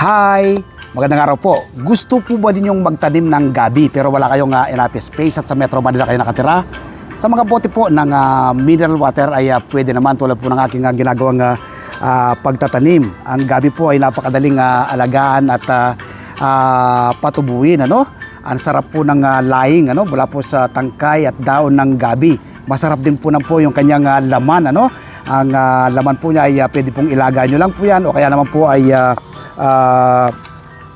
Hi! Magandang araw po. Gusto po ba ninyong magtanim ng gabi pero wala kayong uh, enough space at sa Metro Manila kayo nakatira? Sa mga bote po ng ah, mineral water ay ah, pwede naman tulad po ng aking ah, ginagawang ah, ah, pagtatanim. Ang gabi po ay napakadaling ah, alagaan at ah, ah, patubuin. Ano? Ang sarap po ng ah, laing ano? mula po sa tangkay at daon ng gabi. Masarap din po na po yung kanyang ah, laman. Ano? Ang ah, laman po niya ay ah, pwede pong ilaga nyo lang po yan o kaya naman po ay ah, ah,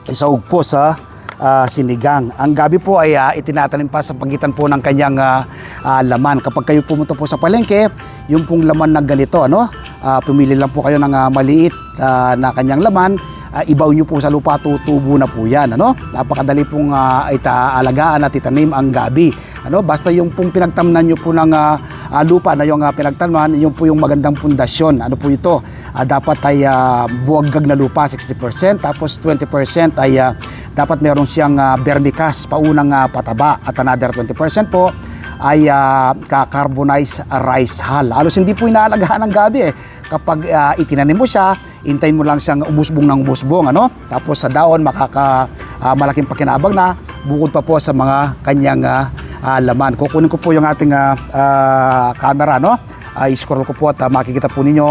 isaog po sa ah, sinigang. Ang gabi po ay ah, itinatanim pa sa pagitan po ng kanyang ah, ah, laman. Kapag kayo pumunta po sa palengke, yung pong laman na ganito, ano? Ah, pumili lang po kayo ng ah, maliit ah, na kanyang laman. Ah, ibaw nyo po sa lupa, tutubo na po yan. Ano? Napakadali pong uh, itaalagaan at itanim ang gabi. Ano? Basta yung pong pinagtamnan nyo po ng ah, lupa na yung uh, pinagtamnan, yung po yung magandang pundasyon. Ano po ito? Ah, dapat ay ah, buwagag na lupa, 60%. Tapos 20% ay ah, dapat meron siyang uh, vermicast, paunang ah, pataba. At another 20% po ay uh, ka-carbonize rice hull. Halos hindi po inaalagaan ng gabi eh. Kapag ah, itinanim mo siya, hintayin mo lang siyang umusbong ng umusbong, ano? Tapos sa daon, makaka ah, malaking pakinabang na, bukod pa po sa mga kanyang ah, ah, laman. Kukunin ko po yung ating ah, ah, camera, no? Ah, i-scroll ko po at ah, makikita po ninyo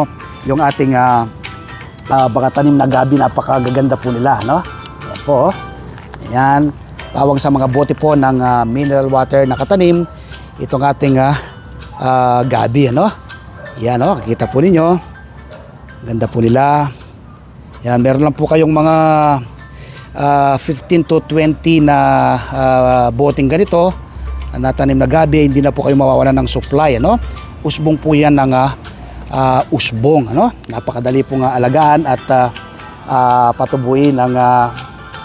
yung ating ah, ah, baka tanim na gabi, napakagaganda po nila, no? Yan po, oh. Ayan. Tawag sa mga bote po ng ah, mineral water na katanim, itong ating ah, ah, gabi, ano? Yan, oh, kakita po ninyo. Ganda po nila. Yan, meron lang po kayong mga ah, 15 to 20 na ah, boting ganito na tanim na gabi, hindi na po kayo mawawalan ng supply, ano? Usbong po yan ng ah, ah, usbong, ano? Napakadali pong ah, alagaan at ah, ah, patubuin ang ah,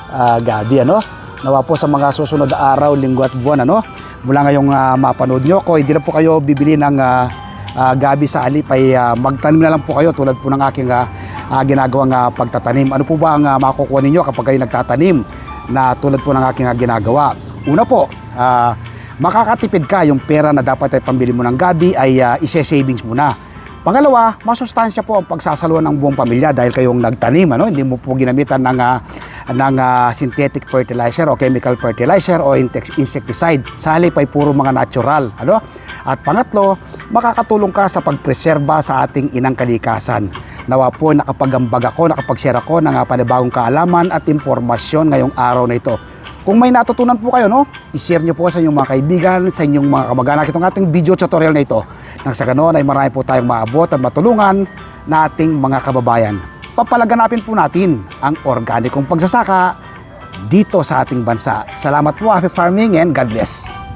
ah, gabi, ano? Nawa po sa mga susunod araw, linggo at buwan, ano? Mula ngayong uh, mapanood nyo ko, hindi na po kayo bibili ng ah, ah, gabi sa alip ay ah, magtanim na lang po kayo tulad po ng aking ah, ah, ginagawang ah, pagtatanim. Ano po ba ang uh, makukuha ninyo kapag kayo nagtatanim na tulad po ng aking ah, ginagawa? Una po, ah, makakatipid ka yung pera na dapat ay pambili mo ng gabi ay uh, ise-savings mo na. Pangalawa, masustansya po ang pagsasaluhan ng buong pamilya dahil kayong nagtanim, ano? hindi mo po ginamitan ng, ah, ng ah, synthetic fertilizer o chemical fertilizer o insect- insecticide. Sa halip ay puro mga natural. Ano? At pangatlo, makakatulong ka sa pagpreserba sa ating inang kalikasan. Nawa po nakapagambag ako, nakapag-share ako ng ah, panibagong kaalaman at impormasyon ngayong araw na ito. Kung may natutunan po kayo, no, i-share nyo po sa inyong mga kaibigan, sa inyong mga kamag-anak itong ating video tutorial na ito. Nang sa ganoon ay marami po tayong maabot at matulungan na ating mga kababayan. Papalaganapin po natin ang organikong pagsasaka dito sa ating bansa. Salamat po, happy farming and God bless.